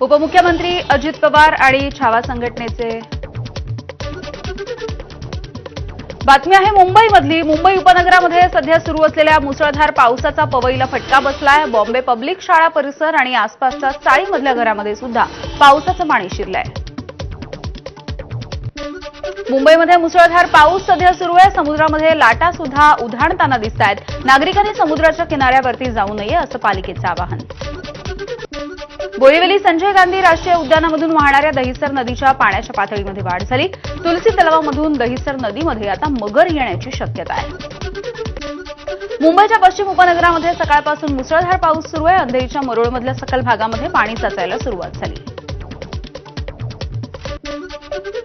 उपमुख्यमंत्री अजित पवार आणि छावा संघटनेचे बातमी आहे मुंबईमधली. मुंबई उपनगरामध्ये सध्या सुरू असलेल्या मुसळधार पावसाचा पवईला फटका बसलाय. बॉम्बे पब्लिक शाळा परिसर आणि आसपासच्या चाळीमधल्या घरामध्ये सुद्धा पावसाचं पाणी शिरलंय. मुंबईमध्ये मुसळधार पाऊस सध्या सुरू आहे. समुद्रामध्ये लाटा सुद्धा उधाणताना दिसत आहेत नागरिकांनी समुद्राच्या किनाऱ्यावरती जाऊ नये असं पालिकेचं आवाहन. बोरीवली संजय गांधी राष्ट्रीय उद्यानामधून वाहणाऱ्या दहिसर नदीच्या पाण्याच्या पातळीमध्ये वाढ झाली. तुलसी तलावामधून दहिसर नदीमध्ये आता मगर येण्याची शक्यता आहे. मुंबईच्या पश्चिम उपनगरामध्ये सकाळपासून मुसळधार पाऊस सुरू आहे. अंधेरीच्या मरोळमधल्या सखल भागामध्ये पाणी साचायला सुरुवात झाली.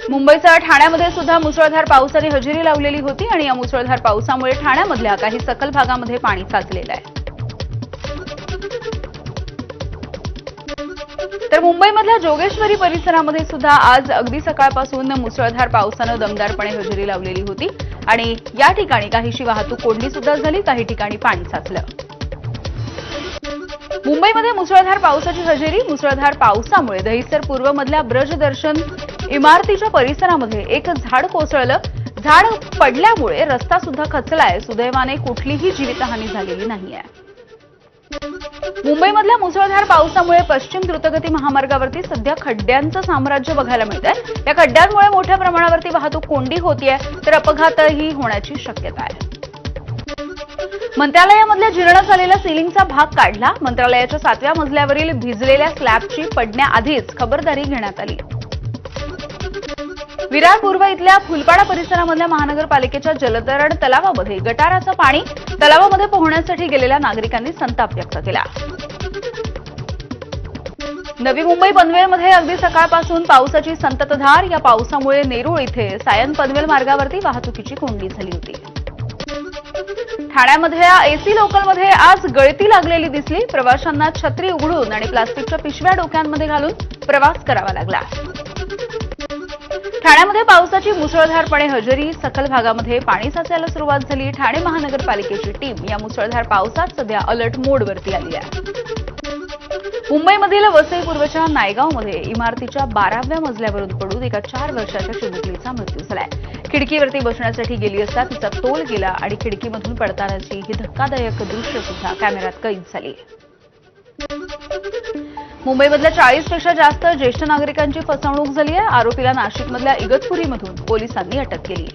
मुंबईसह ठाण्यामध्ये सुद्धा मुसळधार पावसाने हजेरी लावलेली होती आणि या मुसळधार पावसामुळे ठाण्यामधल्या काही सखल भागामध्ये पाणी साचलेलं आहे. तर मुंबईमधल्या जोगेश्वरी परिसरामध्ये सुद्धा आज अगदी सकाळपासून मुसळधार पावसानं दमदारपणे हजेरी लावलेली होती. आणि या ठिकाणी काहीशी वाहतूक कोंडी सुद्धा झाली काही ठिकाणी पाणी साचलं. मुंबईमध्ये मुसळधार पावसाची हजेरी मुसळधार पावसामुळे दहिसर पूर्वमधल्या ब्रजदर्शन इमारतीच्या परिसरामध्ये एक झाड कोसळलं. झाड पडल्यामुळे रस्ता सुद्धा खचलाय. सुदैवाने कुठलीही जीवितहानी झालेली नाहीये. मुंबईमधल्या मुसळधार पावसामुळे पश्चिम द्रुतगती महामार्गावरती सध्या खड्ड्यांचं साम्राज्य बघायला मिळत आहे या खड्ड्यांमुळे मोठ्या प्रमाणावरती वाहतूक कोंडी होतीये तर अपघातही होण्याची शक्यता आहे. मंत्रालयामधल्या जीर्ण झालेल्या सिलिंगचा भाग काढला. मंत्रालयाच्या सातव्या मजल्यावरील भिजलेल्या स्लॅबची पडण्याआधीच खबरदारी घेण्यात आली. विरार पूर्व इथल्या फुलपाडा परिसरामधल्या महानगरपालिकेच्या जलतरण तलावामध्ये गटाराचं पाणी तलावामध्ये पोहण्यासाठी गेलेल्या नागरिकांनी संताप व्यक्त केला. नवी मुंबई पनवेलमध्ये अगदी सकाळपासून पावसाची संततधार. या पावसामुळे नेरूळ इथे सायन पनवेल मार्गावरती वाहतुकीची कोंडी झाली होती. ठाण्यामधल्या एसी लोकलमध्ये आज गळती लागलेली दिसली. प्रवाशांना छत्री उघडून आणि प्लास्टिकच्या पिशव्या डोक्यांमध्ये घालून प्रवास करावा लागला. ठाण्यामध्ये पावसाची मुसळधारपणे हजेरी. सखल भागामध्ये पाणी साचायला सुरुवात झाली. ठाणे महानगरपालिकेची टीम या मुसळधार पावसात सध्या अलर्ट मोडवरती आली आहे. मुंबईमधील वसई पूर्वच्या नायगावमध्ये इमारतीच्या बाराव्या मजल्यावरून पडून एका चार वर्षाच्या चिमुकलीचा मृत्यू झालाय. खिडकीवरती बसण्यासाठी गेली असता तिचा तोल गेला आणि खिडकीमधून पडतानाची ही धक्कादायक दृश्य सुद्धा कॅमेऱ्यात कैद झाली. मुंबईमधल्या चाळीसपेक्षा जास्त ज्येष्ठ नागरिकांची फसवणूक झाली आहे. आरोपीला नाशिकमधल्या इगतपुरीमधून पोलिसांनी अटक केली.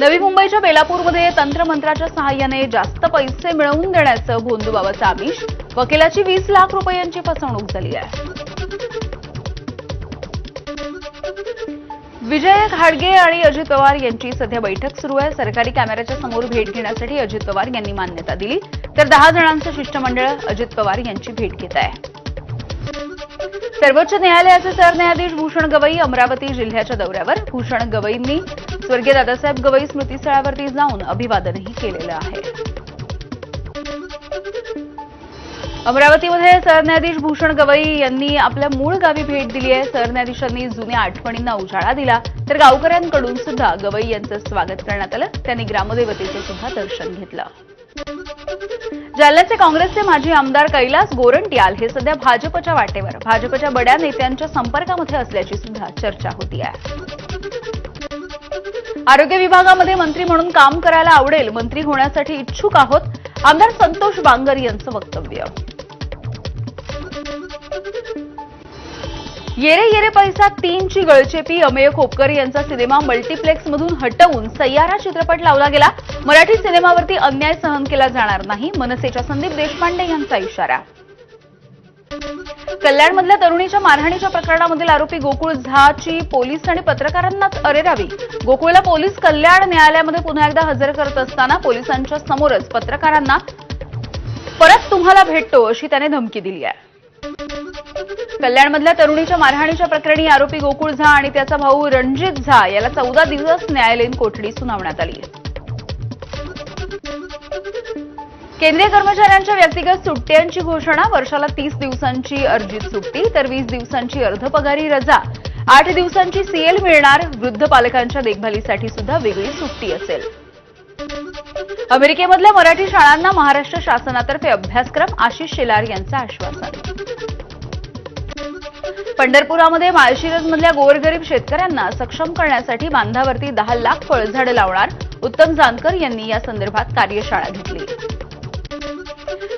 नवी मुंबईच्या बेलापूरमध्ये तंत्रमंत्राच्या सहाय्याने जास्त पैसे मिळवून देण्याचं भोंदूबाबाचं आमिष. वकिलाची वीस लाख रुपयांची फसवणूक झाली आहे. विजय खाडगे आणि अजित पवार यांची सध्या बैठक सुरू आहे. सरकारी कॅमेऱ्याच्या समोर भेट घेण्यासाठी अजित पवार यांनी मान्यता दिली. तर दहा जणांचं शिष्टमंडळ अजित पवार यांची भेट घेत आहे. सर्वोच्च न्यायालयाचे सरन्यायाधीश भूषण गवई अमरावती जिल्ह्याच्या दौऱ्यावर. भूषण गवईंनी स्वर्गीय दादासाहेब गवई स्मृतीस्थळावरती जाऊन अभिवादनही केलेलं आहे. अमरावतीमध्ये सरन्यायाधीश भूषण गवई यांनी आपल्या मूळ गावी भेट दिली आहे. सरन्यायाधीशांनी जुन्या आठवणींना उजाळा दिला. तर गावकऱ्यांकडून सुद्धा गवई यांचं स्वागत करण्यात आलं. त्यांनी ग्रामदेवतेचं सुद्धा दर्शन घेतलं. जालन्याचे काँग्रेसचे माजी आमदार कैलास गोरंट्याल हे सध्या भाजपच्या वाटेवर भाजपच्या बड्या नेत्यांच्या संपर्कामध्ये असल्याची सुद्धा चर्चा होती आहे. आरोग्य विभागामध्ये मंत्री म्हणून काम करायला आवडेल मंत्री होण्यासाठी इच्छुक आहोत आमदार संतोष बांगर यांचं वक्तव्य. येरे येरे पैसा तीनची गळचेपी. अमेय खोपकर यांचा सिनेमा मल्टिप्लेक्समधून हटवून सय्यारा चित्रपट लावला गेला. मराठी सिनेमावरती अन्याय सहन केला जाणार नाही. मनसेच्या संदीप देशपांडे यांचा इशारा. कल्याणमधल्या तरुणीच्या मारहाणीच्या प्रकरणामधील आरोपी गोकुळ झाची पोलीस आणि पत्रकारांनाच अरेरावी गोकुळला पोलीस कल्याण न्यायालयामध्ये पुन्हा एकदा हजर करत असताना पोलिसांच्या समोरच पत्रकारांना परत तुम्हाला भेटतो अशी त्याने धमकी दिली आहे. कल्याणमधल्या तरुणीच्या मारहाणीच्या प्रकरणी आरोपी गोकुळ झा आणि त्याचा भाऊ रणजित झा याला चौदा दिवस न्यायालयीन कोठडी सुनावण्यात आली केंद्रीय कर्मचाऱ्यांच्या व्यक्तिगत सुट्ट्यांची घोषणा वर्षाला तीस दिवसांची अर्जित सुट्टी तर वीस दिवसांची अर्धपगारी रजा आठ दिवसांची सीएल मिळणार वृद्ध पालकांच्या देखभालीसाठी सुद्धा वेगळी सुट्टी असेल. अमेरिकेमधल्या मराठी शाळांना महाराष्ट्र शासनातर्फे अभ्यासक्रम आशिष शेलार यांचं आश्वासन. पंढरपुरामध्ये माळशिरसमधल्या गोरगरीब शेतकऱ्यांना सक्षम करण्यासाठी बांधावरती दहा लाख फळझाडं लावणार उत्तम जानकर यांनी या संदर्भात कार्यशाळा घेतली.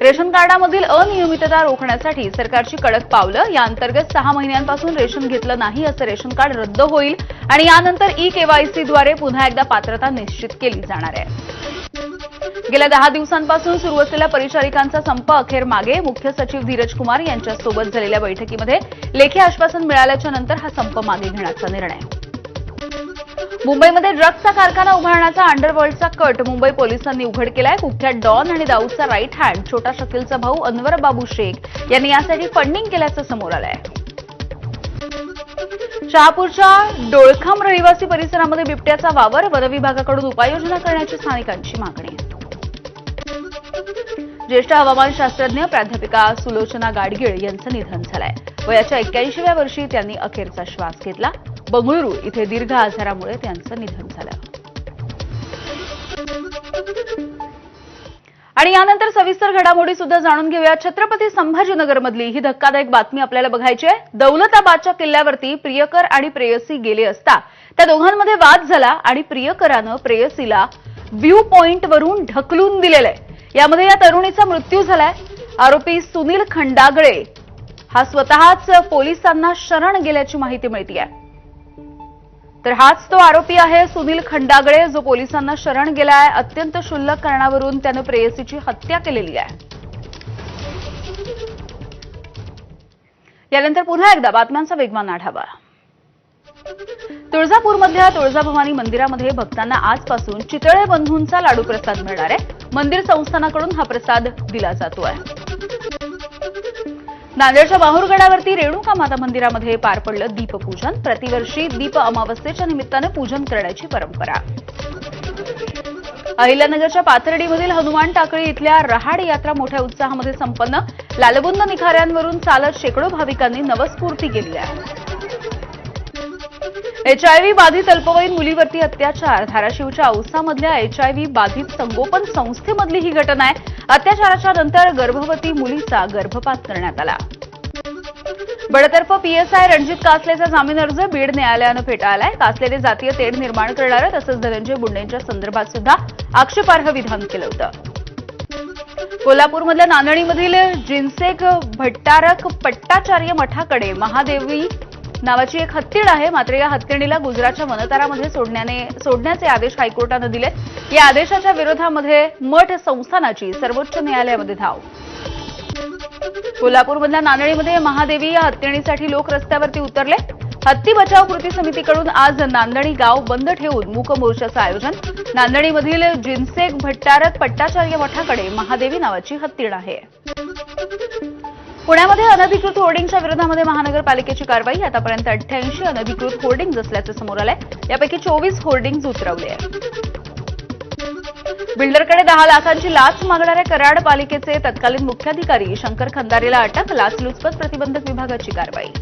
रेशन कार्डामधील अनियमितता रोखण्यासाठी सरकारची कडक पावलं या अंतर्गत सहा महिन्यांपासून रेशन घेतलं नाही असं रेशन कार्ड रद्द होईल आणि यानंतर ई केवायसीद्वारे पुन्हा एकदा पात्रता निश्चित केली जाणार आहे. गेल्या दहा दिवसांपासून सुरू असलेल्या परिचारिकांचा संप अखेर मागे. मुख्य सचिव धीरज कुमार यांच्यासोबत झालेल्या बैठकीमध्ये लेखी आश्वासन मिळाल्याच्या नंतर हा संप मागे घेण्याचा निर्णय. मुंबईमध्ये ड्रग्जचा कारखाना उभारण्याचा अंडरवर्ल्डचा कट. मुंबई पोलिसांनी उघड केलाय. कुख्यात डॉन आणि दाऊदचा राईट हँड छोटा शकीलचा भाऊ अनवर बाबू शेख यांनी यासाठी फंडिंग केल्याचं समोर आलंय. शहापूरच्या डोळखाम रहिवासी परिसरामध्ये बिबट्याचा वावर वनविभागाकडून उपाययोजना करण्याची स्थानिकांची मागणी. ज्येष्ठ हवामान शास्त्रज्ञ प्राध्यापिका सुलोचना गाडगीळ यांचं निधन झालंय. वयाच्या एक्क्याऐंशीव्या वर्षी त्यांनी अखेरचा श्वास घेतला. बंगळुरू इथे दीर्घ आजारामुळे त्यांचं निधन झालं. आणि यानंतर सविस्तर घडामोडी सुद्धा जाणून घेऊया. छत्रपती संभाजीनगरमधली ही धक्कादायक बातमी आपल्याला बघायची आहे. दौलताबादच्या किल्ल्यावरती प्रियकर आणि प्रेयसी गेले असता त्या दोघांमध्ये वाद झाला आणि प्रियकरानं प्रेयसीला व्ह्यू पॉइंटवरून ढकलून दिलेलं आहे. यामध्ये या तरुणीचा मृत्यू झालाय. आरोपी सुनील खंडागळे हा स्वतःच पोलिसांना शरण गेल्याची माहिती मिळते तर हाच तो आरोपी आहे सुनील खंडागळे जो पोलिसांना शरण गेलाय. अत्यंत क्षुल्लक कारणावरून त्यानं प्रेयसीची हत्या केलेली आहे. यानंतर पुन्हा एकदा बातम्यांचा वेगवान आढावा. तुळजापूरमधल्या तुळजाभवानी मंदिरामध्ये भक्तांना आजपासून चितळे बंधूंचा लाडू प्रसाद मिळणार आहे. मंदिर संस्थानाकडून हा प्रसाद दिला जातो आहे नांदेडच्या बाहुरगडावरती रेणुका माता मंदिरामध्ये पार पडलं दीपपूजन. प्रतिवर्षी दीप अमावस्येच्या निमित्तानं पूजन करण्याची परंपरा. अहिल्यानगरच्या पाथर्डीमधील हनुमान टाकळी इथल्या रहाड यात्रा मोठ्या उत्साहामध्ये संपन्न. लालबुंद निखाऱ्यांवरून चालत शेकडो भाविकांनी नवस्फूर्ती केली आहे. एचआयव्ही बाधित अल्पवयीन मुलीवरती अत्याचार. धाराशिवच्या औसामधल्या एचआयव्ही बाधित संगोपन संस्थेमधली ही घटना आहे. अत्याचाराच्या नंतर गर्भवती मुलीचा गर्भपात करण्यात आला. बडतर्फ पीएसआय रणजित कासलेचा जामीन अर्ज बीड न्यायालयानं फेटाळलाय. कासलेने जातीय तेढ निर्माण करणारं तसंच धनंजय मुंडेंच्या संदर्भात सुद्धा आक्षेपार्ह विधान केलं होतं. कोल्हापूरमधल्या नांदणीमधील जिन्सेक भट्टारक पट्टाचार्य मठाकडे महादेवी नावाची एक हत्तीण आहे. मात्र या हत्तीणीला गुजरातच्या वनतारामध्ये सोडण्याने सोडण्याचे आदेश हायकोर्टानं दिले या आदेशाच्या विरोधामध्ये मठ संस्थानाची सर्वोच्च न्यायालयामध्ये धाव. कोल्हापूरमधल्या नांदणीमध्ये महादेवी या हत्तीणीसाठी लोक रस्त्यावरती उतरले. हत्ती बचाव कृती समितीकडून आज नांदणी गाव बंद ठेवून मूक मोर्चाचं आयोजन. नांदणीमधील जिन्सेक भट्टारक पट्टाचार्य मठाकडे महादेवी नावाची हत्तीण आहे. पुण्यामध्ये अनधिकृत होर्डिंगच्या विरोधामध्ये महानगरपालिकेची कारवाई. आतापर्यंत अठ्ठ्याऐंशी अनधिकृत होर्डिंग असल्याचं समोर आलंय. यापैकी चोवीस होर्डिंग उतरवले आहेत. बिल्डरकडे दहा लाखांची लाच मागणाऱ्या कराड पालिकेचे तत्कालीन मुख्याधिकारी शंकर खंदारेला अटक लाचलुचपत प्रतिबंधक विभागाची कारवाई.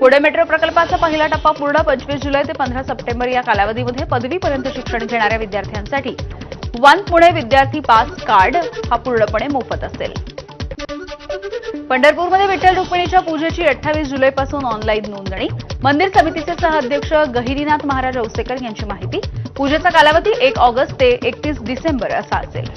पुणे मेट्रो प्रकल्पाचा पहिला टप्पा पूर्ण पंचवीस जुलै ते पंधरा सप्टेंबर या कालावधीमध्ये पदवीपर्यंत शिक्षण घेणाऱ्या विद्यार्थ्यांसाठी वन पुणे विद्यार्थी पास कार्ड हा पूर्णपणे मोफत असेल. पंढरपूरमध्ये विठ्ठल रुक्मिणीच्या पूजेची अठ्ठावीस जुलैपासून ऑनलाईन नोंदणी. मंदिर समितीचे सहअध्यक्ष गहिरीनाथ महाराज औसेकर यांची माहिती. पूजेचा कालावधी एक ऑगस्ट ते एकतीस डिसेंबर असा असेल.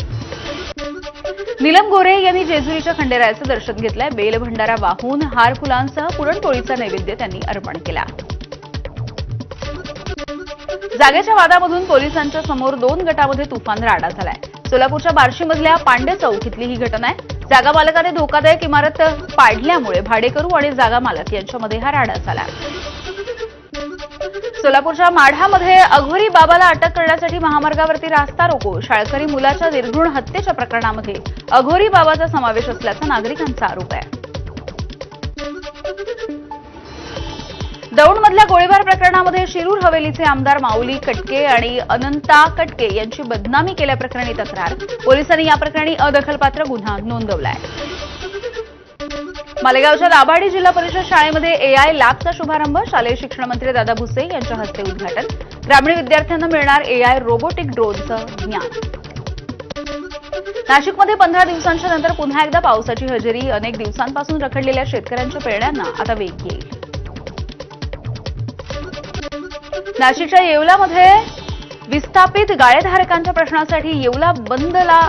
नीलम गोरे यांनी जेजुरीच्या खंडेरायाचं दर्शन घेतलंय. बेल भंडारा वाहून हार फुलांसह पुरणपोळीचा नैवेद्य त्यांनी अर्पण केला. जागेच्या वादामधून पोलिसांच्या समोर दोन गटामध्ये तुफान राडा झालाय. सोलापूरच्या बार्शीमधल्या पांडे चौक इथली ही घटना आहे. जागा मालकाने धोकादायक इमारत पाडल्यामुळे भाडेकरू आणि जागा मालक यांच्यामध्ये हा राडा झाला. सोलापूरच्या माढामध्ये अघोरी बाबाला अटक करण्यासाठी महामार्गावरती रास्ता रोको शाळकरी मुलाच्या निर्घृण हत्येच्या प्रकरणामध्ये अघोरी बाबाचा समावेश असल्याचा नागरिकांचा आरोप आहे. दौंडमधल्या गोळीबार प्रकरणामध्ये शिरूर हवेलीचे आमदार माऊली कटके आणि अनंता कटके यांची बदनामी केल्याप्रकरणी तक्रार. पोलिसांनी या प्रकरणी अदखलपात्र गुन्हा नोंदवलाय. मालेगावच्या दाभाडी जिल्हा परिषद शाळेमध्ये एआय लॅबचा शुभारंभ शालेय शिक्षण मंत्री दादा भुसे यांच्या हस्ते उद्घाटन. ग्रामीण विद्यार्थ्यांना मिळणार एआय रोबोटिक ड्रोनचं ज्ञान. नाशिकमध्ये पंधरा दिवसांच्या नंतर पुन्हा एकदा पावसाची हजेरी. अनेक दिवसांपासून रखडलेल्या शेतकऱ्यांच्या पेरण्यांना आता वेग येईल. नाशिकच्या येवलामध्ये विस्थापित गाळेधारकांच्या प्रश्नासाठी येवला बंदला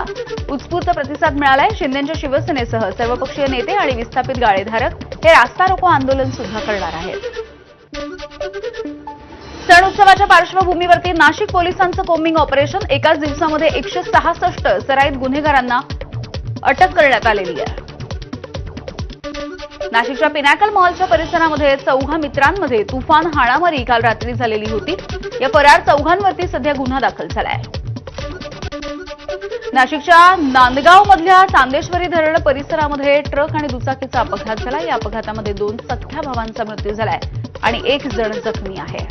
उत्स्फूर्त प्रतिसाद मिळालाय. शिंदेच्या शिवसेनेसह सर्वपक्षीय नेते आणि विस्थापित गाळेधारक हे रास्ता रोको आंदोलन सुद्धा करणार आहेत. सण उत्सवाच्या पार्श्वभूमीवरती नाशिक पोलिसांचं कोम्बिंग ऑपरेशन एकाच दिवसामध्ये एकशे सहासष्ट सराईत गुन्हेगारांना अटक करण्यात आलेली आहे. नाशिकच्या पिनॅकल मॉलच्या परिसरामध्ये चौघा मित्रांमध्ये तुफान हाणामारी काल रात्री झालेली होती. या फरार चौघांवरती सध्या गुन्हा दाखल झालाय. नाशिकच्या नांदगाव मधल्या चांदेश्वरी धरण परिसरामध्ये ट्रक आणि दुचाकीचा अपघात झाला या अपघातामध्ये दोन सख्या भावांचा मृत्यू झालाय आणि एक जण जखमी आहे.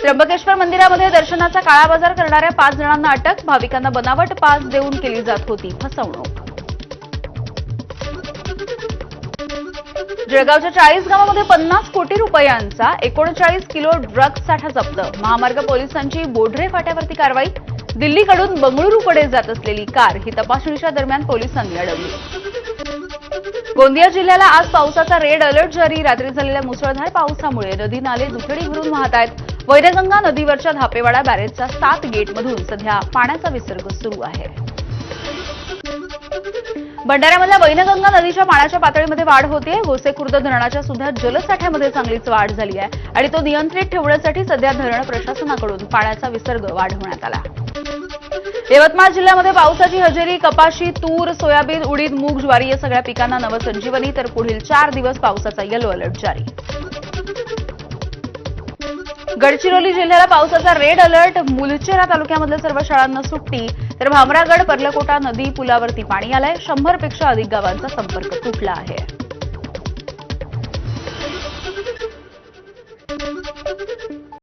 त्र्यंबकेश्वर मंदिरामध्ये दर्शनाचा काळाबाजार करणाऱ्या पाच जणांना अटक. भाविकांना बनावट पास देऊन केली जात होती फसवणूक. जळगावच्या चाळीस गावामध्ये पन्नास कोटी रुपयांचा एकोणचाळीस किलो ड्रग्ज साठा जप्त. महामार्ग पोलिसांची बोढरे फाट्यावरती कारवाई. दिल्लीकडून बंगळुरूकडे जात असलेली कार ही तपासणीच्या दरम्यान पोलिसांनी अडवली. गोंदिया जिल्ह्याला आज पावसाचा रेड अलर्ट जारी. रात्री झालेल्या मुसळधार पावसामुळे नदी नाले दुथडी भरून वाहत आहेत. वैनगंगा नदीवरच्या धापेवाडा बॅरेजच्या सात गेटमधून सध्या पाण्याचा विसर्ग सुरू आहे. भंडाऱ्यामधल्या वैनगंगा नदीच्या पाण्याच्या पातळीमध्ये वाढ होते गोसेखुर्द धरणाच्या सुद्धा जलसाठ्यामध्ये चांगलीच वाढ झाली आहे. आणि तो नियंत्रित ठेवण्यासाठी सध्या धरण प्रशासनाकडून पाण्याचा विसर्ग वाढवण्यात आला. यवतमाळ जिल्ह्यामध्ये पावसाची हजेरी कपाशी तूर सोयाबीन उडीद मूग ज्वारी या सगळ्या पिकांना नवसंजीवनी. तर पुढील चार दिवस पावसाचा येलो अलर्ट जारी. गडचिरोली जिल्ह्याला पावसाचा रेड अलर्ट. मुलचेरा तालुक्यामधल्या सर्व शाळांना सुट्टी. तर भामरागड पर्लकोटा नदी पुलावरती पाणी आलंय. शंभरपेक्षा अधिक गावांचा संपर्क तुटला आहे.